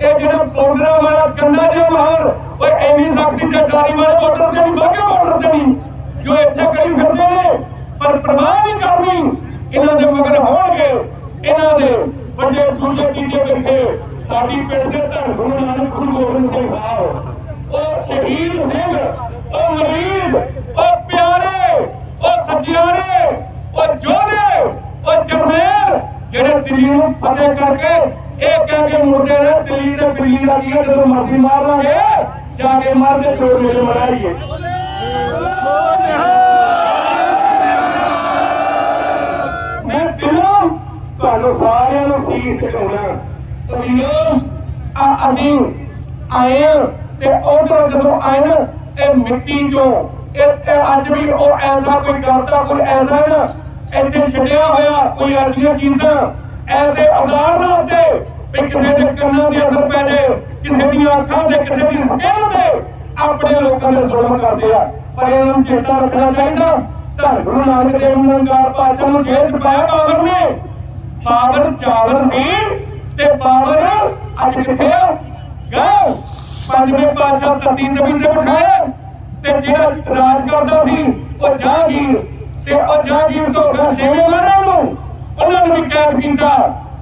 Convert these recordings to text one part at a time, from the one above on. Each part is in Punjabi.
ਇਹ ਜਿਹੜਾ ਬਾਰਡਰਾਂ ਵਾਲਾ ਕੰਡਾ ਜਿਹਾ ਮਾਰ ਓਏ ਐਨੀ ਸ਼ਕਤੀ ਤੇ ਡਾਰੀ ਵਾਲੇ ਬਾਰਡਰ ਤੇ ਨਹੀਂ ਬਾਗੇ ਬਾਰਡਰ ਤੇ ਨਹੀਂ। ਜੋ ਇੱਥੇ ਕਰੀ ਫਿਰਦੇ ਨੇ, ਪਰ ਪ੍ਰਵਾਹ ਨਹੀਂ ਕਰਨੀ। ਇਹਨਾਂ ਦੇ ਮਗਰ ਹੋਣਗੇ, ਇਹਨਾਂ ਦੇ ਵੱਡੇ ਦੂਜੇ ਤੀਜੇ ਵੇਖੇ। ਸਾਡੀ ਪਿੰਡ ਦੇ ਧੰਨ ਗੁਰੂ ਨਾਨਕ, ਗੁਰੂ ਗੋਬਿੰਦ ਸਿੰਘ ਸਾਹਿਬ। ਉਹ ਸ਼ਹੀਦ ਸਿੰਘ, ਉਹ ਮਰੀਦ, ਉਹ ਪਿਆਰੇ, ਉਹ ਸੱਜਿਆਰੇ, ਉਹ ਜੋਧੇ, ਉਹ ਜਰਨੈਲ, ਜਿਹੜੇ ਦਿੱਲੀ ਨੂੰ ਫਤਿਹ ਕਰਕੇ ਇਹ ਕਹਿ ਕੇ ਮੁੰਡੇ ਨੇ ਦਿੱਲੀ ਦੇ ਬਿੱਲੀ ਦਾ ਕੀ ਜਦੋਂ ਮਰਜ਼ੀ ਮਾਰ ਲਾਂਗੇ, ਜਾ ਕੇ ਮਾਰਦੇ ਚੋਰ ਮੇਰੇ ਮਰਾਈਏ ਮੈਂ ਦਿਲੋਂ ਤੁਹਾਨੂੰ ਸਾਰਿਆਂ ਨੂੰ ਸੀਸ ਝੁਕਾਉਣਾ ਤੁਸੀਂ ਆ, ਅਸੀਂ ਆਏ ਹਾਂ ਤੇ ਉਧਰ ਜਦੋਂ ਆਏ ਨਾ ਇਹ ਮਿੱਟੀ ਚੋਂ, ਇਹ ਅੱਜ ਵੀ ਉਹ ਐਸਾ ਕੋਈ ਕਰਦਾ ਕੋਈ ਐਸਾ ਨਾ, ਇੱਥੇ ਛੱਡਿਆ ਹੋਇਆ ਕੋਈ ਐਸੀਆਂ ਚੀਜ਼ਾਂ। ਐਸੇ ਔਜ਼ਾਰ ਨਾ ਵੀ ਕਿਸੇ ਦੇ ਕੰਨਾਂ ਤੇ ਅਸਰ ਪੈ ਜਾਏ, ਕਿਸੇ ਦੀਆਂ ਅੱਖਾਂ ਤੇ ਕਿਸੇ ਦੀ ਸਕਿਨ ਤੇ ਆਪਣੇ ਲੋਕਾਂ ਦੇ ਜ਼ੁਲਮ ਕਰਦੇ ਆ। ਪਰ ਇਹਨਾਂ ਨੂੰ ਚੇਤਾ ਰੱਖਣਾ ਚਾਹੀਦਾ। ਧੰਨ ਗੁਰੂ ਨਾਨਕ ਦੇਵ ਨੰਗਾਲ ਪਾਤਸ਼ਾਹ ਨੂੰ ਜੇਲ੍ਹ ਚ ਪਾਇਆ ਬਾਬਰ ਨੇ, ਬਾਬਰ ਚਾਵਰ ਸੀ ਤੇ ਬਾਬਰ ਅੱਜ ਕਿੱਥੇ ਆ? ਗਾਂ ਪੰਜਵੇਂ ਪਾਤਸ਼ਾਹ ਧਰਤੀ ਜ਼ਮੀਨ ਤੇ ਬਿਠਾਇਆ। ਤੇ ਜਿਹੜਾ ਰਾਜ ਕਰਦਾ ਸੀ, ਉਹ ਜਹਾਂਗੀਰ। ਤੇ ਉਹ ਜਹਾਂਗੀਰ ਤੋਂ ਗਿਆ ਛੇਵੇਂ ਮਹਾਰਾਜ ਨੂੰ ਉਹਨਾਂ ਨੂੰ ਵੀ ਕੈਦ ਕੀਤਾ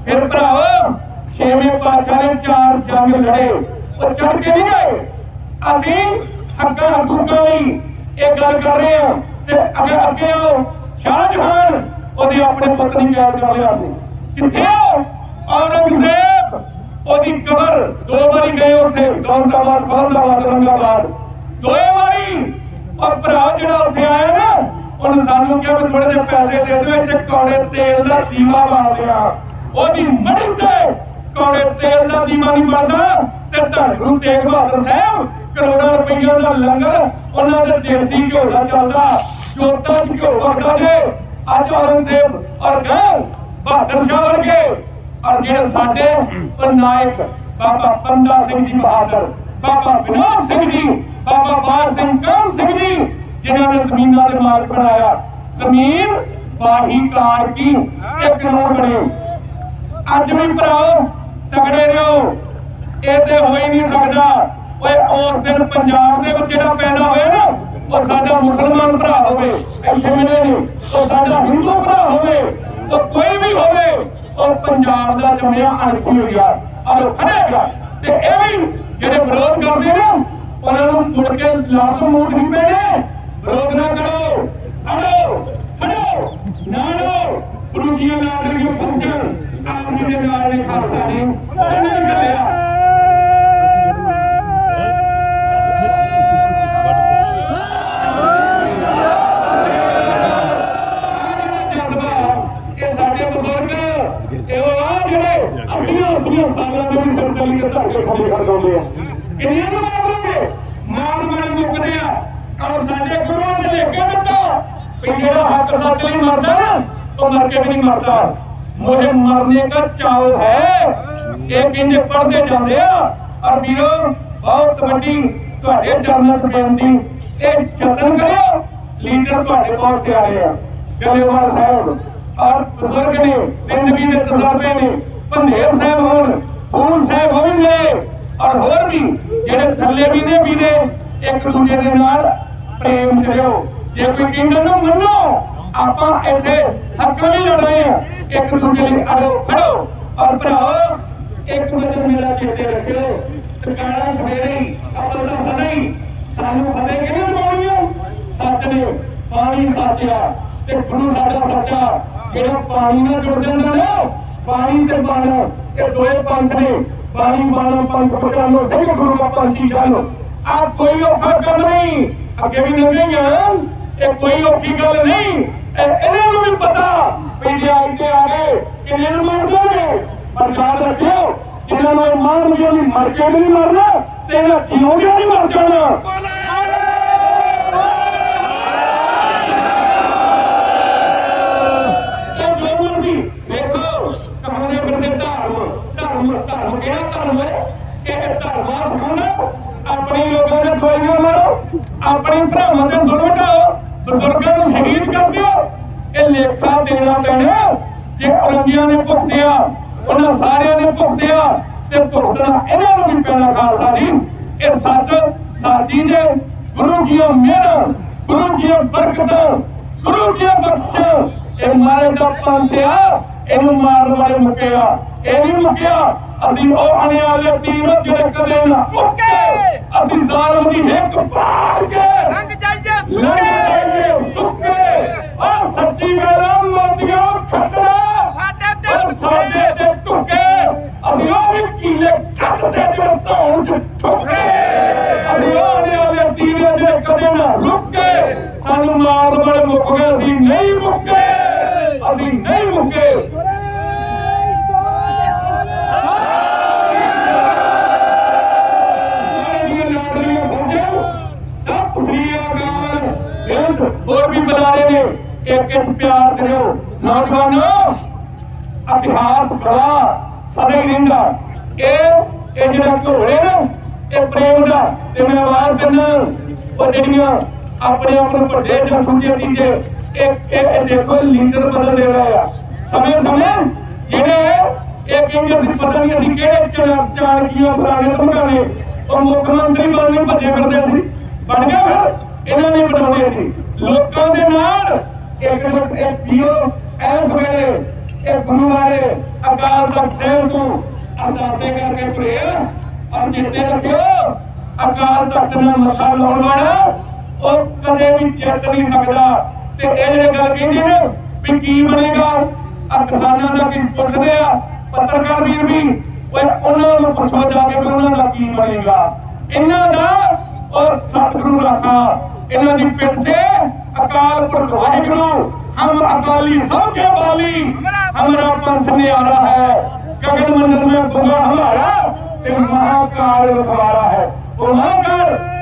ਫਿਰ ਭਰਾਓ ਛੇਵੇਂ ਪਾਤਸ਼ਾਹ ਨੇ ਚਾਰ ਜੰਗ ਲੜੇ, ਉਹ ਚੜ ਕੇ ਨਹੀਂ ਗਏ ਅਸੀਂ ਹੱਕਾਂ ਹਕੂਕਾਂ ਲਈ ਇਹ ਗੱਲ ਕਰ ਰਹੇ ਹਾਂ ਤੇ ਅੱਗੇ ਅੱਗੇ ਆਓ। ਸ਼ਾਹਜਹਾਨ ਉਹਦੀ ਆਪਣੇ ਪਤਨੀ ਕੈਦ ਕਰ ਲਿਆ ਸੀ। ਕਿੱਥੇ ਆ? ਔਰੰਗਜ਼ੇਬ, ਉਹਦੀ ਕਬਰ, ਦੋ ਵਾਰੀ ਗਏ ਉੱਥੇ, ਦੌਲਤਾਬਾਦ ਫੌਲਾਬਾਦ ਰੰਗਾਬਾਦ ਦੋਏ ਔਰ ਭਰਾ ਜਿਹੜਾ ਉੱਥੇ ਆਇਆ ਨਾ ਉਹਨੇ ਸਾਨੂੰ ਕਿਹਾ ਵੀ ਥੋੜੇ ਜਿਹੇ ਪੈਸੇ ਦੇ ਦਿਓ ਇੱਥੇ ਕੌੜੇ ਤੇਲ ਦਾ ਦੀਵਾ ਲਾ ਲਿਆ ਉਹਦੀ ਮੜੀ ਤੇ ਕੌੜੇ ਤੇਲ ਦਾ ਦੀਵਾ ਨਹੀਂ ਬਣਦਾ ਤੇ ਧੰਨ ਗੁਰੂ ਤੇਗ ਬਹਾਦਰ ਸਾਹਿਬ ਕਰੋੜਾਂ ਰੁਪਈਆ ਦਾ ਲੰਗਰ ਉਹਨਾਂ ਦੇ ਦੇਸੀ ਘਿਓ ਦਾ ਚੱਲਦਾ ਜੋਤਾਂ ਚ ਘਿਓ ਵਰਦਾ ਜੇ। ਅੱਜ ਔਰੰਗਜ਼ੇਬ ਔਰ ਗਾਂ ਬਹਾਦਰ ਸ਼ਾਹ ਵਰਗੇ ਔਰ ਜਿਹੜੇ ਸਾਡੇ ਨਾਇਕ ਬਾਬਾ ਪੰਦਾ ਸਿੰਘ ਜੀ ਬਹਾਦਰ ਬਾਬਾ ਵਿਨੋਦ ਸਿੰਘ ਜੀ ਬਾਬਾ ਬਾਰ ਸਿੰਘ ਕਾਨ ਸਿੰਘ ਜੀ ਜਿਨ੍ਹਾਂ ਨੇ ਜ਼ਮੀਨਾਂ ਦੇ ਮਾਲਕ ਬਣਾਇਆ। ਜ਼ਮੀਨ ਬਾਹੀ ਕੀ? ਇੱਕ ਕਾਨੂੰਨ ਬਣੇ ਅੱਜ ਵੀ ਭਰਾਓ ਤਗੜੇ ਰਹੋ। ਇਹ ਤੇ ਹੋ ਹੀ ਨਹੀਂ ਸਕਦਾ। ਓਏ, ਉਸ ਦਿਨ ਪੰਜਾਬ ਦੇ ਵਿੱਚ ਜਿਹੜਾ ਪੈਦਾ ਹੋਇਆ ਨਾ, ਉਹ ਸਾਡਾ ਮੁਸਲਮਾਨ ਭਰਾ ਹੋਵੇ। ਇੱਥੇ ਮਿਲੇ ਨਹੀਂ। ਉਹ ਸਾਡਾ ਹਿੰਦੂ ਭਰਾ ਹੋਵੇ। ਉਹ ਕੋਈ ਵੀ ਹੋਵੇ, ਉਹ ਪੰਜਾਬ ਦਾ ਜੰਮਿਆ ਅਣਖੀ ਹੋਇਆ ਔਰ ਖੜੇਗਾ ਤੇ ਇਹ ਵੀ ਜਿਹੜੇ ਵਿਰੋਧ ਕਰਦੇ ਨੇ ਉਹਨਾਂ ਨੂੰ ਮੁੜ ਕੇ ਲਾਜ਼ਮ ਮੂਠ ਨਹੀਂ ਪੈਣੇ ਵਿਰੋਧ ਨਾ ਕਰੋ। ਅੜੋ ਹਟੋ ਨਾ ਲੋ ਗੁਰੂ ਜੀ ਨਾਲ ਲਿਖੋ ਸਮਝਣ ਆਪ ਜੀ ਦੇ ਨਾਲ ਨੇ ਖਾਲਸਾ ਨੇ ਗੱਲਿਆ ਜਜ਼ਬਾ ਇਹ ਸਾਡੇ ਬਜ਼ੁਰਗ ਇਹ ਉਹ ਆ ਜਿਹੜੇ ਅਸੀਆਂ ਅਸੀਆਂ ਸਾਲਾਂ ਦੇ ਵੀ ਸਿਰ ਚੱਲੀ ਕੇ ਧਰਕੇ ਖੜੇ ਖੜਕਾਉਂਦੇ ਆ ਕਿੰਨੀਆਂ ਨੂੰ ਮਾਰੋਗੇ ਮਾਰ ਮਾਰ ਮੁੱਕਦੇ ਆ ਔਰ ਸਾਡੇ ਗੁਰੂਆਂ ਨੇ ਲਿਖ ਕੇ ਦਿੱਤਾ ਵੀ ਜਿਹੜਾ ਹੱਕ ਸੱਚ ਲਈ ਮਰਦਾ ਨਾ ਉਹ ਮਰ ਕੇ ਵੀ ਨਹੀਂ ਮਰਦਾ। ਮੁਝੇ ਮਰਨੇ ਦਾ ਚਾਅ ਹੈ ਇਹ ਕਹਿੰਦੇ ਪੜਦੇ ਜਾਂਦੇ ਆ। ਔਰ ਤੁਹਾਡੇ ਚਰਨਾਂ 'ਚ ਬੇਨਤੀ, ਇਹ ਯਤਨ ਕਰਿਓ, ਲੀਡਰ ਤੁਹਾਡੇ ਪਾਸ ਤੇ ਆ ਗਲੇਵਾਲ ਸਾਹਿਬ। ਔਰ ਬਜ਼ੁਰਗ ਨੇ ਜ਼ਿੰਦਗੀ ਦੇ ਤਜਰਬੇ ਨੇ ਪੰਧੇਰ ਸਾਹਿਬ ਹੋਣ ਫੂਲ ਸਾਹਿਬ ਹੋਣਗੇ ਔਰ ਹੋਰ ਵੀ ਜਿਹੜੇ ਥੱਲੇ ਵੀ ਨੇ ਵੀਰੇ, ਇੱਕ ਦੂਜੇ ਦੇ ਨਾਲ ਪ੍ਰੇਮ ਕਰਿਓ ਜੇ ਕੋਈ ਕਹਿੰਦਾ ਨਾ ਮੰਨੋ, ਆਪਾਂ ਇੱਥੇ ਹੱਕਾਂ ਲਈ ਲੜ ਰਹੇ ਆ। ਇੱਕ ਦੂਜੇ ਲਈ ਅੜੋ ਖੜੋ। ਔਰ ਭਰਾਓ ਇੱਕ ਵਚਨ ਮੇਰਾ ਚੇਤੇ ਰੱਖਿਓ। ਟਿਕਾਣਾ ਸਵੇਰੇ ਹੀ ਅਮਲ ਦਾ ਸਦਾ ਹੀ ਸਾਨੂੰ ਫਤਿਹ ਕਿਹਨੇ ਦਿਵਾਉਣੀ ਆ? ਸੱਚ ਨੇ, ਪਾਣੀ ਸਾਚਿਆ। ਤੇ ਗੁਰੂ ਸਾਡਾ ਸੱਚਾ। ਜਿਹੜਾ ਪਾਣੀ ਨਾਲ ਜੁੜ ਜਾਂਦਾ ਨਾ, ਪਾਣੀ ਤੇ ਬਾਣਾ। ਇਹ ਦੋਏ ਪੰਥ ਨੇ। ਪਾਣੀ ਬਾਣਾ ਪੰਥ ਪਛਾਣੋ ਸਿੰਘ ਗੁਰੂ ਦਾ ਪੰਛੀ ਜਾਣੋ। ਆ ਕੋਈ ਔਖਾ ਕੰਮ ਨਹੀਂ। ਅੱਗੇ ਵੀ ਲੰਘੇ ਆ। ਇਹ ਕੋਈ ਔਖੀ ਗੱਲ ਨਹੀਂ। ਇਹਨਾਂ ਨੂੰ ਵੀ ਪਤਾ ਵੀ ਜੇ ਆਈ ਤੇ ਆ ਗਏ, ਕਿੰਨੇ ਨੂੰ ਮਾਰ ਦੋਗੇ ਪਰ ਯਾਦ ਰੱਖਿਓ, ਜਿਨ੍ਹਾਂ ਨੂੰ ਇਹ ਮਾਰਨਗੇ ਨਹੀਂ ਮਰ ਕੇ ਨਹੀਂ ਮਰਨਾ, ਤੇ ਇਹਨਾਂ ਜੀਵੋਗੇ ਨਹੀਂ ਮਰ ਜਾਣਾ। ਵੇਖੋ ਕਹਾਣੇ ਧਰਮ ਧਰਮ ਧਰਮ ਕਿਹੜਾ ਧਰਮ ਇਹ ਧਰਮਾਂ ਸਿਖਾਉਣਾ ਆਪਣੀ ਲੋਕਾਂ ਦੇ ਗੋਲੀਆਂ ਮਾਰੋ, ਆਪਣੇ ਭਰਾਵਾਂ ਦੇ ਜ਼ੁਲਮ ਬਜ਼ੁਰਗਾਂ ਨੂੰ ਸ਼ਹੀਦ ਕਰ ਦਿਓ। ਇਹ ਲੇਖਾ ਦੇਣਾ ਪੈਣਾ ਜੇ ਔਰੰਗੀਆਂ ਨੇ ਭੁਗਤਿਆ ਉਹਨਾਂ ਸਾਰਿਆਂ ਨੇ ਭੁਗਤਿਆ ਤੇ ਭੁਗਤਣਾ ਇਹਨਾਂ ਨੂੰ ਵੀ ਪੈਣਾ ਖਾਲਸਾ ਜੀ। ਇਹ ਸੱਚ ਸਾਚੀ ਜੇ ਗੁਰੂ ਜੀਓ ਮਿਹਰ ਗੁਰੂ ਜੀਓ ਬਰਕਤ ਗੁਰੂ ਜੀਓ ਬਖਸ਼। ਇਹ ਮਾਰੇ ਦਾ ਪੰਥਿਆ ਇਹਨੂੰ ਮਾਰਨ ਵਾਲੇ ਮੁੱਕਿਆ। ਇਹ ਨਹੀਂ ਮੁੱਕਿਆ ਅਸੀਂ ਉਹ ਆਣੇ ਵਾਲੇ ਤੀਰ ਜਿਹੜੇ ਕਦੇ ਨਾ ਮੁੱਕੇ। ਅਸੀਂ ਜ਼ਾਲਮ ਦੀ ਹਿੱਕ ਪਾੜ ਕੇ ਲੰਘ ਜਾਈਏ ਸੁੱਕੇ। ਸੁੱਕੇ ਆ ਸੱਚੀ ਗੱਲ ਆ ਮੋਤੀਆਂ ਖੱਟਣਾ ਸਾਡੇ ਤੇ ਉਹ ਸਾਡੇ ਤੇ ਟੁੱਕੇ ਅਸੀਂ ਉਹ ਵੀ ਕੀਲੇ ਕੱਟਦੇ ਜਿਹੜੇ ਧੌਣ ਚ ਠੁੱਕੇ ਅਸੀਂ ਉਹ ਆਣੇ ਵਾਲੇ ਤੀਰ ਜਿਹੜੇ ਕਦੇ ਨਾ ਰੁਕੇ ਸਾਨੂੰ ਮਾਰਨ ਵਾਲੇ ਮੁੱਕ ਗਏ ਅਸੀਂ ਨਹੀਂ ਮੁੱਕੇ ਅਸੀਂ ਨਹੀਂ ਮੁੱਕੇ ਮੇਰੀਆਂ ਲਾਡਲੀਆਂ ਫੌਜਾਂ, ਸਤਿ ਸ੍ਰੀ ਅਕਾਲ। ਇਹ ਹੋਰ ਵੀ ਬੁਲਾਰੇ ਨੇ ਇੱਕ ਇੱਕ ਪਿਆਰ ਕਰਿਓ ਨੌਜਵਾਨੋ, ਇਤਿਹਾਸ ਬੜਾ ਸਦਾ ਰਹਿੰਦਾ ਇਹ ਇਹ ਜਿਹੜਾ ਘੋੜੇ ਇਹ ਪ੍ਰੇਮ ਦਾ ਤੇ ਮੈਂ ਆਵਾਜ਼ ਦਿੰਦਾ ਉਹ ਜਿਹੜੀਆਂ ਆਪਣੇ ਆਪ ਨੂੰ ਵੱਡੇ ਜਾਂ ਦੂਜੇ ਤੀਜੇ, ਇਹ ਇਹ ਦੇਖੋ ਲੀਡਰ ਬਦਲ ਦੇ ਰਿਹਾ ਆ। ਸਮੇਂ ਸਮੇਂ, ਜਿਹੜੇ ਇਹ ਕਹਿੰਦੇ ਸੀ, ਪਤਾ ਨਹੀਂ ਅਸੀਂ ਕਿਹੜੇ ਚਾਣ ਚਾਣਕੀਆਂ ਫਲਾਣੇ ਧਮਕਾਣੇ ਉਹ ਮੁੱਖ ਮੰਤਰੀ ਬਣਨ ਭੱਜੇ ਫਿਰਦੇ ਸੀ। ਬਣ ਗਿਆ ਫਿਰ, ਇਹਨਾਂ ਨੇ ਬਣਾਉਣੇ ਸੀ। ਲੋਕਾਂ ਦੇ ਨਾਲ ਇੱਕ ਇੱਕ ਜੀਓ ਐਸ ਵੇਲੇ ਇਹ ਗੁਰੂ ਵਾਲੇ ਅਕਾਲ ਤਖਤ ਸਾਹਿਬ ਤੋਂ ਅਰਦਾਸੇ ਕਰਕੇ ਤੁਰੇ ਆ। ਔਰ ਰੱਖਿਓ, ਅਕਾਲ ਤਖਤ ਨਾਲ ਮੱਥਾ ਲਾਉਣ ਵਾਲਾ, ਉਹ ਕਦੇ ਵੀ ਜਿੱਤ ਨਹੀਂ ਸਕਦਾ। ਤੇ ਇਹ ਜਿਹੜੇ ਗੱਲ ਕਹਿੰਦੇ ਨੇ ਵੀ ਕੀ ਬਣੇਗਾ? ਆ ਕਿਸਾਨਾਂ ਦਾ ਕੀ ਪੁੱਛਦੇ ਆ? ਪੱਤਰਕਾਰ ਵੀਰ ਵੀ, ਓਏ, ਉਹਨਾਂ ਨੂੰ ਪੁੱਛੋ ਜਾ ਕੇ ਵੀ ਉਹਨਾਂ ਦਾ ਕੀ ਬਣੇਗਾ। ਇਹਨਾਂ ਦਾ ਔਰ ਸਤਿਗੁਰੂ ਰਾਖਾ ਇਹਨਾਂ ਦੀ ਪਿੱਠ अकाल पुरख वाहिगुरु हम अकाली सबके बाली हमारा पंथ ने आना है गगन मंडल में बुंगा हमारा ते महाकाल हमारा है ओ महाकाल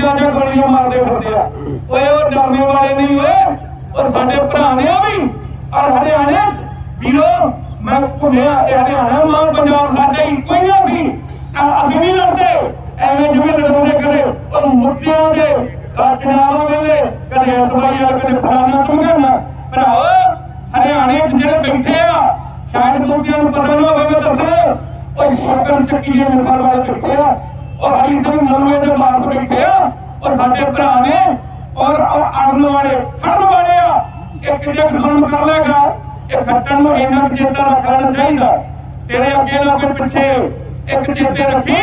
ਜਾਂ ਗੋਲੀਆਂ ਮਾਰਦੇ ਫਿਰਦੇ ਆ ਓਏ ਉਹ ਡਰਨੇ ਵਾਲੇ ਨਹੀਂ ਓਏ ਉਹ ਸਾਡੇ ਭਰਾ ਨੇ ਆ ਵੀ ਔਰ ਹਰਿਆਣੇ ਵੀਰੋ ਮੈਂ ਘੁੰਮਿਆ ਇਹ ਹਰਿਆਣਾ ਮਾਂ ਪੰਜਾਬ ਸਾਡੇ ਇੱਕੋ ਹੀ ਆ, ਅਸੀਂ ਨਹੀਂ ਲੜਦੇ। ਐਵੇਂ ਜਿਵੇਂ ਲੜਦੇ ਕਦੇ ਉਹ ਮੁੱਦਿਆਂ ਦੇ ਚਨਾਵਾਂ ਵੇਲੇ ਕਦੇ ਅਸਵਾਈ ਵਾਲ ਕਦੇ ਫਲਾਣਾ ਤੁਮਕਾਨਾ ਭਰਾਓ ਹਰਿਆਣੇ 'ਚ ਜਿਹੜੇ ਬੈਠੇ ਆ, ਸ਼ਾਇਦ ਲੋਕਾਂ ਨੂੰ ਪਤਾ ਨਾ ਹੋਵੇ, ਮੈਂ ਦੱਸਾਂ। ਉਹ ਸ਼ਕਰ ਚੱਕੀ ਦੇ ਮਿਸਾਲ ਵਾਲੇ ਬੈਠੇ ਆ। ਉਹ ਹਰੀ ਸਿੰਘ ਨਰਵੇ ਦੇ ਮਾਸ ਬੈਠੇ ਆ। ਉਹ ਸਾਡੇ ਭਰਾ ਨੇ। ਔਰ ਉਹ ਵਾਲੇ, ਖੜਨ ਵਾਲੇ ਆ। ਇਹ ਕਿੱਡੇ ਜ਼ੁਲਮ ਕਰ ਲੇਗਾ ਇਹ ਖੱਟਣ ਨੂੰ ਇਹਨਾਂ ਨੂੰ ਚੇਤਾ ਰੱਖਣਾ ਚਾਹੀਦਾ। ਤੇਰੇ ਅੱਗੇ ਨਾ ਕੋਈ ਪਿੱਛੇ ਇੱਕ ਚੇਤੇ ਰੱਖੀ।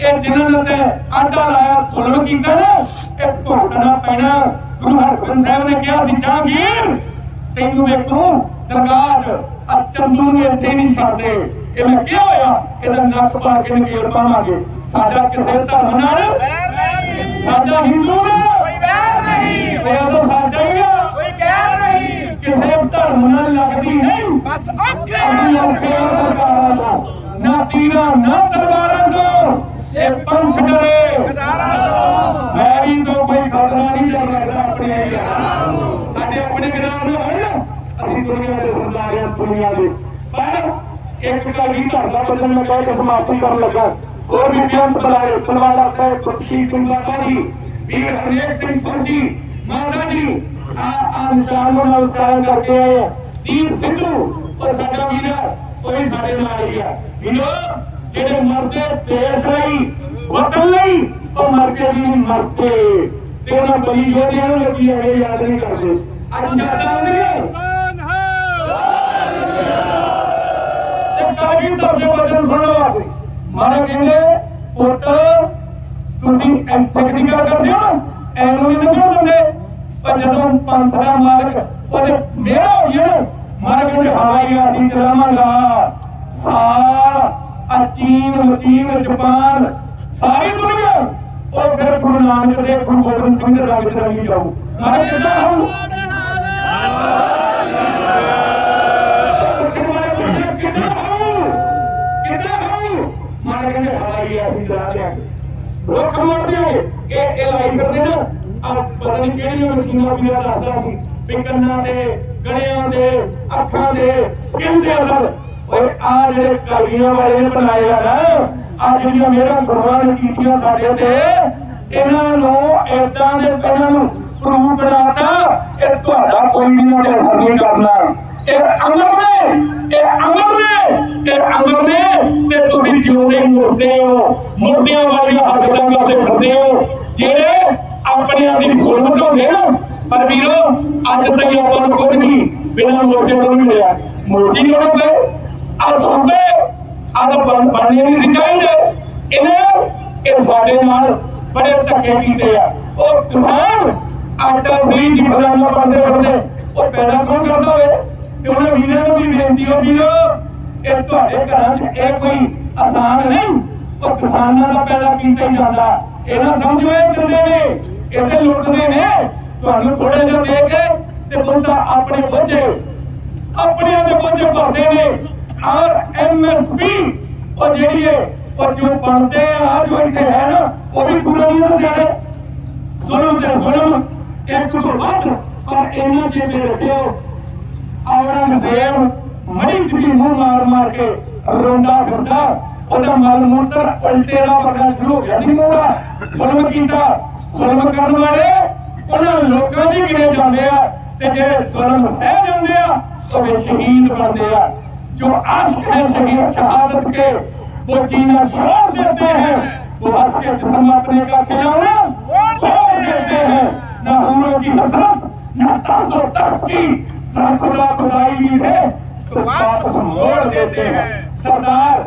ਇਹ ਜਿਨ੍ਹਾਂ ਨੇ ਤੇ ਆਡਾ ਲਾਇਆ ਜ਼ੁਲਮ ਕੀਤਾ ਨਾ ਇਹ ਭੁਗਤਣਾ ਪੈਣਾ। ਗੁਰੂ ਹਰਗੋਬਿੰਦ ਸਾਹਿਬ ਨੇ ਕਿਹਾ ਸੀ ਜਹਾਂਗੀਰ ਤੈਨੂੰ ਵੇਖੂ ਦਰਗਾਹ 'ਚ ਆ ਚੰਦੂ ਨੂੰ ਇੱਥੇ ਨਹੀਂ ਛੱਡਦੇ। ਇਹ ਮੈਂ ਕਿਹਾ ਹੋਇਆ ਇਹਦਾ ਨੱਕ ਪਾ ਕੇ ਨਕੇਲ ਪਾਵਾਂਗੇ। ਸਾਡਾ ਕਿਸੇ ਧਰਮ ਨਾਲ ਸਾਡਾ ਹਿੰਦੂ ਨਾਲ ਕੋਈ ਵੈਰ ਨਹੀਂ। ਇਹ ਤਾਂ ਸਾਡਾ ਹੀ ਆ ਕੋਈ ਗੈਰ ਨਹੀਂ ਕਿਸੇ ਧਰਮ ਨਾਲ ਲੱਗਦੀ ਨਹੀਂ। ਬਸ ਔਖੇ ਔਖੇ ਆ ਸਰਕਾਰਾਂ ਤੋਂ। ਨਾ ਤੀਰਾਂ ਨਾ ਤਲਵਾਰਾਂ ਤੋਂ। ਇਹ ਪੰਥ ਡਰੇ। ਮੈਰੀ ਤੋਂ ਕੋਈ ਖਤਰਾ ਨਹੀਂ ਡਰ ਲੱਗਦਾ ਆਪਣੇ। ਸਾਡੇ ਆਪਣੇ ਗ੍ਰਾਮ ਨੂੰ ਹੋਣ ਅਸੀਂ ਦੁਨੀਆ ਦੇ ਸਰਦਾਰਿਆਂ ਦੁਨੀਆ ਦੇ। ਪਰ ਇੱਕ ਗੱਲ ਹੀ ਬਦਲ ਮੈਂ ਕਹਿ ਕੇ ਸਮਾਪਤੀ ਕਰਨ ਲੱਗਾ। ਹੋਰ ਵੀ ਬੇਅੰਤ ਬੁਲਾਏ। ਤਲਵਾੜਾ ਸਾਹਿਬ ਕੁਰਸੀ ਸਿੰਘ ਲਾਲਾ ਜੀ ਵੀਰ ਹਰੇਕ ਸਿੰਘ ਫੌਜੀ ਮਾਤਾ ਜੀ ਆ ਨਿਸ਼ਾਨ ਨੂੰ ਨਮਸਕਾਰ ਕਰਕੇ ਆਏ ਆ। ਦੀਪ ਸਿੰਘੂ ਉਹ ਸਾਡਾ ਵੀਰ ਵੀ ਸਾਡੇ ਨਾਲ ਹੀ ਆ। ਵੀਰੋ ਜਿਹੜੇ ਮਰਦੇ ਦੇਸ਼ ਲਈ ਵਤਨ ਲਈ ਉਹ ਮਰ ਕੇ ਵੀ ਮਰਦੇ। ਤੇ ਉਹਨਾਂ ਬਲੀ ਜੋਧਿਆਂ ਨੂੰ ਲੋਕੀ ਐਵੇਂ ਯਾਦ ਨਹੀਂ ਕਰਦੇ। ਅੱਜ ਯਾਦਾਂ ਆਉਂਦੀਆਂ ਤੇ ਕਾਜੀ ਤੁਹਾਡੇ ਬਦਲ ਸੁਣੋ ਆਪੇ। ਮਾਰਾ ਕਹਿੰਦੇ ਪੁੱਤ ਤੁਸੀਂ ਐਂਥਕ ਦੀ ਗੱਲ ਕਰਦੇ ਹੋ ਐਨੂੰ ਨਹੀਂ ਨਾ ਦਿੰਦੇ ਪਰ ਜਦੋਂ ਪੰਥ ਦਾ ਮਾਲਕ ਉਹਦੇ ਮੇਰਾ ਹੋ ਗਿਆ ਨਾ ਮਾਰਾ ਕਹਿੰਦੇ ਅਸੀਂ ਚਲਾਵਾਂਗਾ। ਸਾਰ ਆ ਮਚੀਨ, ਜਾਪਾਨ, ਸਾਰੀ ਦੁਨੀਆ ਉਹ ਫਿਰ ਗੁਰੂ ਨਾਨਕ ਦੇ, ਗੁਰੂ ਗੋਬਿੰਦ ਸਿੰਘ ਦੇ ਰਾਜ ਤੇ ਨਹੀਂ ਜਾਊ। ਮਾਰਾ ਕਿੱਦਾਂ ਹੋਊ? ਪੁੱਛਣ ਕਹਿੰਦੇ ਹਾਂ ਅਸੀਂ ਚਲਾ ਲਿਆਂਗੇ ਰੁੱਖ ਮੋੜ ਦਿਆਂਗੇ ਇਹ ਇਹ ਲਾਈ ਕਰਦੇ ਨਾ ਆ ਪਤਾ ਨਹੀਂ ਕਿਹੜੀਆਂ ਮਸ਼ੀਨਾਂ ਵੀ ਦੱਸਦਾ ਸੀ, ਵੀ ਕੰਨਾਂ ਦੇ ਗੜਿਆਂ ਦੇ, ਅੱਖਾਂ ਦੇ ਸਕਿਨ ਦੇ ਅਸਰ। ਓਏ ਆ ਜਿਹੜੇ ਕਾਲੀਆਂ ਵਾਲੇ ਨੇ ਬਣਾਏ ਆ ਨਾ ਆ ਜਿਹੜੀਆਂ ਮੇਰਾ ਗੁਰੂਆਂ ਕੀਤੀਆਂ ਸਾਡੇ ਤੇ, ਇਹਨਾਂ ਨੂੰ ਏਦਾਂ ਦੇ ਇਹਨਾਂ ਨੂੰ ਪ੍ਰੂਫ ਬਣਾਤਾ ਇਹ ਤੁਹਾਡਾ ਕੋਈ ਵੀ ਤੇ ਅਸਰ ਨਹੀਂ ਕਰਨਾ। ਇਹ ਅਮਰ ਨੇ, ਇਹ ਅਮਰ ਨੇ, ਇਹ ਅਮਰ ਨੇ, ਤੇ ਤੁਸੀਂ ਜਿਉਂਦੇ ਮੁਰਦੇ ਹੋ, ਮੁਰਦਿਆਂ ਵਾਲੀਆਂ ਹਰਕਤਾਂ ਕਰਦੇ ਫਿਰਦੇ ਹੋ। ਜਿਹੜੇ ਆਪਣੇ ਆਪ ਦੀ ਸੁਰਮਤ ਹੁੰਦੇ ਨਾ ਪਰ ਵੀਰੋ, ਅੱਜ ਤੱਕ ਆਪਾਂ ਨੂੰ ਕੁਝ ਨਹੀਂ। ਬਿਨਾਂ ਮੋਰਚੇ ਤੋਂ ਨਹੀਂ ਮਿਲਿਆ ਮੋਰਚੇ ਨਹੀਂ ਪਏ ਆ ਸੁਣਦੇ। ਆ ਤਾਂ ਬਣਨੇ ਨਹੀਂ ਸੀ ਚਾਹੀਦੇ। ਇਹਨੇ ਇਹ ਸਾਡੇ ਨਾਲ ਬੜੇ ਧੱਕੇ ਕੀਤੇ ਆ। ਉਹ ਕਿਸਾਨ, ਆਟਾ ਫਰੀ ਜੀ ਫਰਾਨਾ ਬੰਦੇ ਬੰਦੇ ਉਹ ਪੈਦਾ ਕੌਣ ਕਰਦਾ ਹੋਵੇ? ਤੇ ਉਹਨਾਂ ਵੀਰਾਂ ਨੂੰ ਵੀ ਬੇਨਤੀ ਹੋ, ਵੀਰੋ, ਇਹ ਤੁਹਾਡੇ ਘਰਾਂ 'ਚ ਇਹ ਕੋਈ ਆਸਾਨ ਨਹੀਂ। ਉਹ ਕਿਸਾਨਾਂ ਦਾ ਪੈਦਾ ਕੀਤਾ ਹੀ ਜਾਂਦਾ। ਇਹ ਨਾ ਸਮਝੋ ਇਹ ਦਿੰਦੇ ਨੇ। ਇਹਦੇ ਲੁੱਟਦੇ ਨੇ। ਤੁਹਾਨੂੰ ਥੋੜੇ ਜਿਹਾ ਦੇ ਕੇ ਤੇ ਬੰਦਾ ਆਪਣੇ ਬੱਚੇ ਆਪਣਿਆਂ ਦੇ ਬੱਚੇ ਭਰਦੇ ਨੇ। ਔਰ ਐਮਐਸਪੀ ਉਹ ਜਿਹੜੀ ਹੈ ਉਹ ਜੋ ਬਣਦੇ ਆ ਜੋ ਇੱਥੇ ਹੈ ਨਾ ਉਹ ਵੀ ਹੁੰਦੇ ਨੇ ਜ਼ੁਲਮ ਤੇ ਜ਼ੁਲਮ ਇੱਕ ਤੋਂ ਵੱਧ ਪਰ ਇਹਨਾਂ ਚੀਜ਼ਾਂ ਰੱਖਿਓ। ਔਰੰਗਜ਼ੇਬ ਮੜੀ ਚ ਵੀ ਮੂੰਹ ਮਾਰ ਮਾਰ ਕੇ ਰੋਂਦਾ ਫਿਰਦਾ ਉਹਦਾ ਮਲ ਮੂਤਰ ਉਲਟੇ ਦਾ ਵਰਗਾ ਸ਼ੁਰੂ ਹੋ ਗਿਆ ਸੀ ਮੂੰਹ ਜ਼ੁਲਮ ਕੀਤਾ ਜ਼ੁਲਮ ਕਰਨ ਵਾਲੇ ਉਹਨਾਂ ਲੋਕਾਂ ਦੀ ਗਿਣੇ ਜਾਂਦੇ ਆ ਤੇ ਜਿਹੜੇ ਜ਼ੁਲਮ ਸਹਿ ਜਾਂਦੇ ਆ ਉਹ ਵੀ ਸ਼ਹੀਦ ਬਣਦੇ ਆ जो आशिक है शहीद शहादत के वो जीना छोड़ देते हैं वो हंस के जिसम अपने का खिलौना छोड़ देते हैं न हूरों की हसरत न तासो तख्त की न खुदा खुदाई भी है तो वापस मोड़ देते हैं सरदार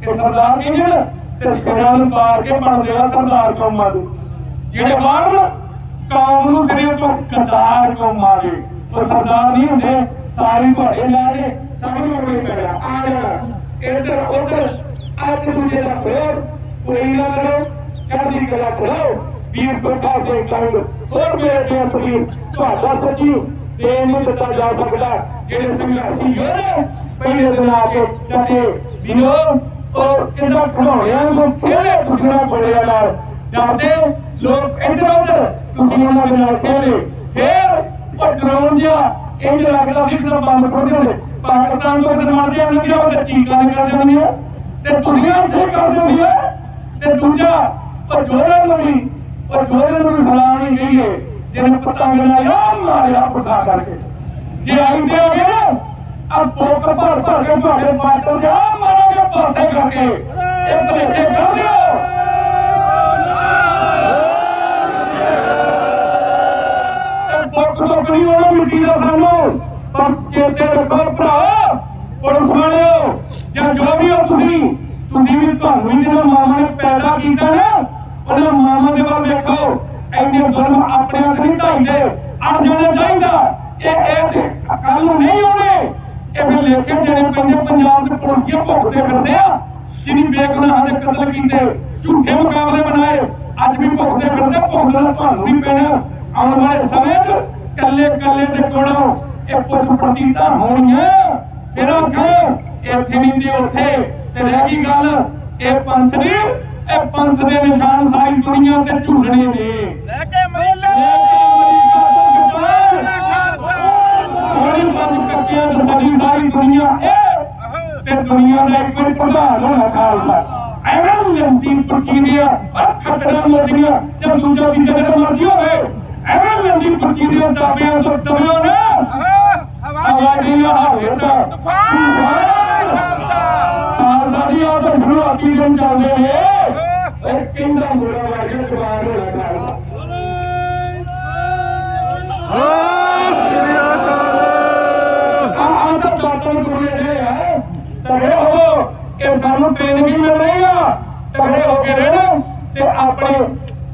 ਕਿ ਸਰਦਾਰ ਨਹੀਂ ਜਣ ਤੇ ਸਿਰਾਂ ਨੂੰ ਪਾਰ ਕੇ ਬਣਦੇ ਆ ਸਰਦਾਰ ਕੌਮਾਂ ਦੇ। ਜਿਹੜੇ ਬਾਹਰ ਕੌਮ ਨੂੰ ਸਿਰੇ ਤੋਂ ਗਦਾਰ ਕੌਮਾਂ ਦੇ। ਉਹ ਸਰਦਾਰ ਨਹੀਂ ਹੁੰਦੇ, ਸਾਰੇ ਭਾੜੇ ਲਾਣੇ ਸਭ ਨੂੰ ਆਪਣੇ ਪੈਣਾ ਆ ਜਾਣਾ। ਇੱਧਰ, ਉੱਧਰ, ਅੱਜ ਦੂਜੇ ਦਾ ਫੇਰ ਕੋਈ ਨਾ ਕਰੋ, ਚੜ੍ਹਦੀ ਕਲਾ ਕਰੋ। ਵੀਰ ਸੁਰਖਾ ਸਿੰਘ ਕੰਗ ਹੋਰ ਮੇਰੇ ਦੇਸ਼ ਦੀ ਤੁਹਾਡਾ ਸੱਚੀ ਦੇਣ ਨਹੀਂ ਦਿੱਤਾ ਜਾ ਸਕਦਾ। ਜਿਹੜੇ ਸੰਘਰਸ਼ੀ ਯੋਧੇ, ਪਹਿਲੇ ਦਿਨ ਆ ਕੇ ਚੱਕੇ, ਵੀਰੋ ਉਹ ਕਿੰਨਾ ਖੜਾਉਣਿਆਂ ਨੂੰ ਖੇਲੇ ਤੁਸੀਂ ਨਾ ਬੜਿਆ ਨਾਲ? ਜਾਂਦੇ ਲੋਕ ਇੱਧਰ ਉੱਧਰ, ਤੁਸੀਂ ਉਹਨਾਂ ਦੇ ਨਾਲ ਖੇਲੇ ਫੇਰ ਉਹ ਡਰਾਉਣ ਜਿਹਾ ਇੰਜ ਲੱਗਦਾ ਸੀ ਕਿ ਬੰਦ ਛੋੜਦੇ ਹੁੰਦੇ, ਪਾਕਿਸਤਾਨ ਤੋਂ ਦਰਮਾਦੇ ਆਂ ਕਿ ਉਹ ਚੀਕਾਂ ਨਿਕਲਦੇ ਹੁੰਦੀਆਂ ਤੇ ਦੁਨੀਆ ਉੱਥੇ ਕਰਦੇ ਸੀ ਤੇ ਦੂਜਾ, ਉਹ ਜੋਰਾਂ ਨੂੰ ਵੀ, ਉਹ ਜੋਰਾਂ ਨੂੰ ਵੀ ਸਲਾਮ ਨਹੀਂ ਕਹੀਏ ਜਿਹਨੇ ਪਤੰਗ ਲਾਇਆ ਮਾਰਿਆ ਪੁੱਠਾ ਕਰਕੇ। ਜੇ ਆਉਂਦੇ ਹੋ ਨਾ ਆ ਬੋਕ ਭਰ ਭਰ ਕੇ ਤੁਹਾਡੇ ਬਾਟਰ ਜਾ ਪਾਸੇ ਕਰਕੇ ਇਹ ਭਲੇਖੇ ਕਰ ਦਿਓ ਦੁੱਖ ਦੁੱਖ ਨਹੀਂ ਹੋਣਾ ਮਿੱਟੀ ਦਾ ਸਾਨੂੰ ਪਰ ਚੇਤੇ ਰੱਖੋ ਭਰਾ ਪੁਲਿਸ ਵਾਲਿਓ ਜਾਂ ਜੋ ਵੀ ਹੋ ਤੁਸੀਂ ਤੁਸੀਂ ਵੀ ਤੁਹਾਨੂੰ ਵੀ ਜਦੋਂ ਮਾਮਾ ਨੇ ਪੈਦਾ ਕੀਤਾ ਨਾ ਉਹਨਾਂ ਮਾਵਾਂ ਦੇ ਵੱਲ ਵੇਖੋ ਐਨੇ ਜ਼ੁਲਮ ਆਪਣੇ ਹੱਥ ਨਹੀਂ ਢਾਈਦੇ ਅੜ ਜਾਣਾ ਚਾਹੀਦਾ ਇਹ ਇਹ ਕੱਲ ਨੂੰ ਨਹੀਂ ਹੋਣੇ ਇਹ ਫਿਰ ਲੇਖੇ ਦੇਣੇ ਪੈਂਦੇ ਪੰਜਾਬ ਦੇ ਪੁਲਿਸੀਏ ਭੁਗਤਦੇ ਫਿਰਦੇ ਆ ਜਿਹਨੀ ਬੇਗੁਨਾਹ ਦੇ ਕਤਲ ਕੀਤੇ ਝੂਠੇ ਮੁਕਾਬਲੇ ਬਣਾਏ ਅੱਜ ਵੀ ਭੁਗਤਦੇ ਫਿਰਦੇ ਭੁਗਤਣਾ ਤੁਹਾਨੂੰ ਵੀ ਪੈਣਾ ਆਉਣ ਵਾਲੇ ਸਮੇਂ 'ਚ ਕੱਲੇ ਕੱਲੇ ਦੇ ਕੋਲੋਂ ਇਹ ਪੁੱਛ ਪ੍ਰਤੀਤਾ ਹੋਣੀਆਂ ਫਿਰ ਕਹੋ ਇੱਥੇ ਨਹੀਂ ਦੀ ਉੱਥੇ। ਤੇ ਰਹਿ ਗਈ ਗੱਲ ਇਹ ਪੰਥ ਨੇ ਇਹ ਪੰਥ ਦੇ ਨਿਸ਼ਾਨ ਸਾਰੀ ਦੁਨੀਆ ਤੇ ਝੂਲਣੇ ਨੇ। ਲੈ ਕੇ ਮਹਿਲਾ ਹੋਣੀ ਪੰਜ ਕੱਕਿਆਂ ਤੇ ਸਾਡੀ ਸਾਰੀ ਦੁਨੀਆ ਇਹ ਤੇ ਦੁਨੀਆ ਦਾ ਇੱਕ ਹੀ ਪ੍ਰਧਾਨ ਹੋਣਾ ਖਾਲਸਾ। ਐਵੇਂ ਲੰਦੀ ਪੁੱਛੀ ਦੀਆਂ ਪਰ ਖੱਟੜਾ ਮੋਦੀਆਂ ਜਾਂ ਦੂਜਾ ਵੀ ਜਿਹੜਾ ਮਰਜ਼ੀ ਹੋਵੇ, ਐਵੇਂ ਲੰਦੀ ਪੁੱਛੀ ਦੀਆਂ ਦਾਬਿਆਂ ਤੋਂ ਦਬਿਓ ਨਾ। ਆਵਾਜ਼ੀ ਹਾਵੇ ਤਾਂ। ਖਾਲਸਾ ਦੀ ਆਪ ਸ਼ੁਰੂਆਤੀ ਦਿਨ ਚੱਲਦੇ ਨੇ। ਇਹ ਕਹਿੰਦਾ ਮੁੰਡਾ ਵਰਗਾ ਜਵਾਨ ਹੋਣਾ ਖਾਲਸਾ। ਆਹ ਤਾਂ ਚਾਤਨ ਜਿਹੜੇ ਆ, ਤਗੜੇ ਹੋ ਇਹ ਸਾਨੂੰ ਟ੍ਰੇਨਿੰਗ ਹੀ ਮਿਲ ਤਗੜੇ ਹੋ ਕੇ ਰਹਿਣਾ ਤੇ ਆਪਣੇ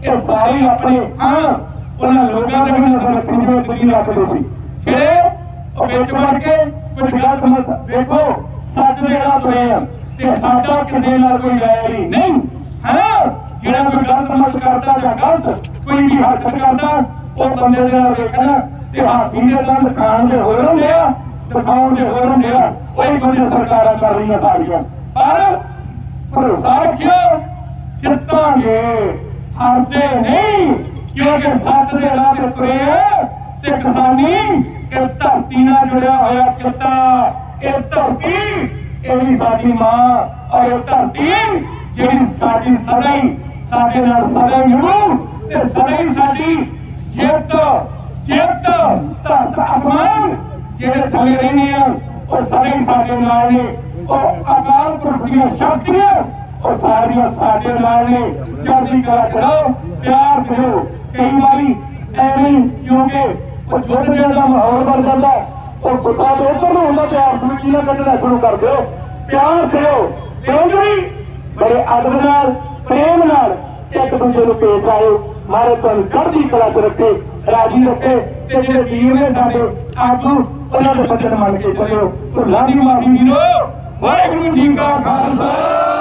ਇਹ ਸਾਰੀ ਆਪਣੀ, ਹਾਂ, ਉਹਨਾਂ ਲੋਕਾਂ ਦੇ ਵੀ ਨਜ਼ਰ ਰੱਖਣੀ ਜੋ ਰੱਖਦੇ ਸੀ। ਜਿਹੜੇ ਉਹ ਵਿੱਚ ਵੜ ਕੇ ਕੁਝ ਗਲਤ ਮਤ ਵੇਖੋ ਸੱਚ ਦੇ ਰਾਹ ਤੁਰੇ ਆ ਤੇ ਸਾਡਾ ਕਿਸੇ ਨਾਲ ਕੋਈ ਲੈ ਨਹੀਂ। ਨਹੀਂ, ਹਾਂ, ਜਿਹੜਾ ਕੋਈ ਗਲਤ ਮਤ ਕਰਦਾ ਜਾਂ ਗਲਤ ਕੋਈ ਵੀ ਹਰਕਤ ਕਰਦਾ, ਉਹ ਬੰਦੇ ਦੇ ਨਾਲ ਵੇਖਣਾ ਤੇ ਹਾਥੀ ਦੇ ਦੰਦ ਖਾਣ ਦੇ ਹੋਰ ਹੁੰਦੇ ਆ। ਦਿਖਾਉਣ ਦੇ ਹੋਰ ਹੁੰਦੇ ਆ ਬੰਦੇ ਸਰਕਾਰਾਂ ਕਰ ਰਹੀਆਂ ਸਾਰੀਆਂ ਪਰ ਭਰੋਸਾ ਰੱਖਿਓ ਜਿੱਤਾਂਗੇ। ਹਾਰਦੇ ਨਹੀਂ, ਕਿਉਂਕਿ ਸੱਚ ਦੇ ਰਾਹ ਤੇ ਤੁਰੇ ਤੇ ਕਿਸਾਨੀ ਇਹ ਧਰਤੀ ਨਾਲ ਜੁੜਿਆ ਹੋਇਆ ਕਿੱਤਾ। ਇਹ ਧਰਤੀ, ਇਹ ਵੀ ਸਾਡੀ ਮਾਂ ਔਰ ਇਹ ਧਰਤੀ ਜਿਹੜੀ ਸਾਡੀ ਸਦਾ ਹੀ, ਸਾਡੇ ਨਾਲ ਸਦਾ ਹੀ ਨਿਭੂ ਤੇ ਸਦਾ ਹੀ ਸਾਡੀ ਜਿੱਤ ਜਿੱਤ, ਧਰਤ, ਅਸਮਾਨ ਜਿਹੜੇ ਥੱਲੇ ਰਹਿੰਦੇ ਆ, ਉਹ ਸਦਾ ਸਾਡੇ ਨਾਲ ਨੇ। ਉਹ ਅਕਾਲ ਪੁਰਖ ਦੀਆਂ ਸ਼ਕਤੀਆਂ, ਉਹ ਸਾਰੀਆਂ ਸਾਡੇ ਨਾਲ ਨੇ। ਚੜ੍ਹਦੀ ਕਲਾ ਕਰੋ ਪਿਆਰ ਕਰੋ ਕਈ ਵਾਰੀ ਐਵੇਂ ਕਿਉਂਕਿ ਉਹ ਜੁੱਧ ਜਿਹੜਾ ਮਾਹੌਲ ਬਣ ਜਾਂਦਾ ਉਹ ਗੁੱਸਾ ਤੇ ਨੂੰ ਹੁੰਦਾ ਤੇ ਆਪ ਨੂੰ ਕੀਲਾ ਕੱਢਣਾ ਸ਼ੁਰੂ ਕਰ ਦਿਓ। ਪਿਆਰ ਦਿਓ ਕਿਉਂ ਜੀ? ਬੜੇ ਅਦਬ ਨਾਲ, ਪ੍ਰੇਮ ਨਾਲ ਇੱਕ ਦੂਜੇ ਨੂੰ ਪੇਸ਼ ਆਇਓ। ਮਾਰੇ ਤੁਹਾਨੂੰ ਚੜ੍ਹਦੀ ਕਲਾ ਚ ਰੱਖੇ, ਰਾਜੀ ਰੱਖੇ ਤੇ ਜਿਹੜੇ ਵੀਰ ਨੇ ਸਾਡੇ ਆਗੂ ਉਹਨਾਂ ਦੇ ਬਚਨ ਮੰਨ ਕੇ ਚੱਲਿਓ ਭੁੱਲਾਂ ਦੀ ਮਾਫੀ ਵੀਰੋ ਵਾਹਿਗੁਰੂ ਜੀ ਕਾ ਖਾਲਸਾ।